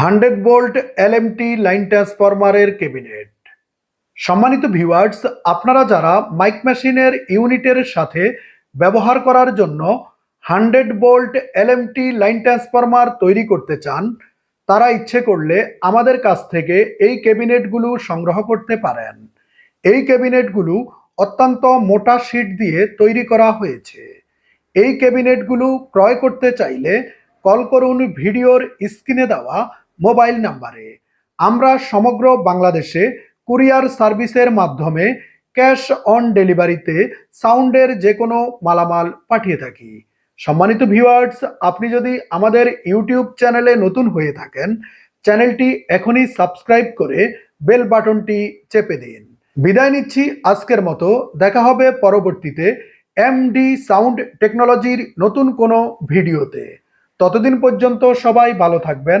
Hundred volt LMT line ট্রান্সফরমারের cabinet. সম্মানিত viewers, আপনারা যারা মাইক মেশিনের ইউনিটের সাথে ব্যবহার করার জন্য hundred volt LMT line transformer তৈরি করতে চান, তারা ইচ্ছে করলে আমাদের কাছ থেকে এই ক্যাবিনেটগুলো সংগ্রহ করতে পারেন। এই ক্যাবিনেটগুলো অত্যন্ত মোটা শীট দিয়ে তৈরি করা হয়েছে। এই ক্যাবিনেটগুলো ক্রয় করতে চাইলে কল করুন ভিডিওর স্ক্রিনে দেওয়া মোবাইল নাম্বারে। আমরা সমগ্র বাংলাদেশে কুরিয়ার সার্ভিসের মাধ্যমে ক্যাশ অন ডেলিভারিতে সাউন্ডের যে কোনো মালামাল পাঠিয়ে থাকি। সম্মানিত ভিউয়ার্স, আপনি যদি আমাদের ইউটিউব চ্যানেলে নতুন হয়ে থাকেন, চ্যানেলটি এখনই সাবস্ক্রাইব করে বেল বাটনটি চেপে দিন। বিদায় নিচ্ছি আজকের মতো। দেখা হবে পরবর্তীতে এমডি সাউন্ড টেকনোলজির নতুন কোনো ভিডিওতে। ততদিন পর্যন্ত সবাই ভালো থাকবেন।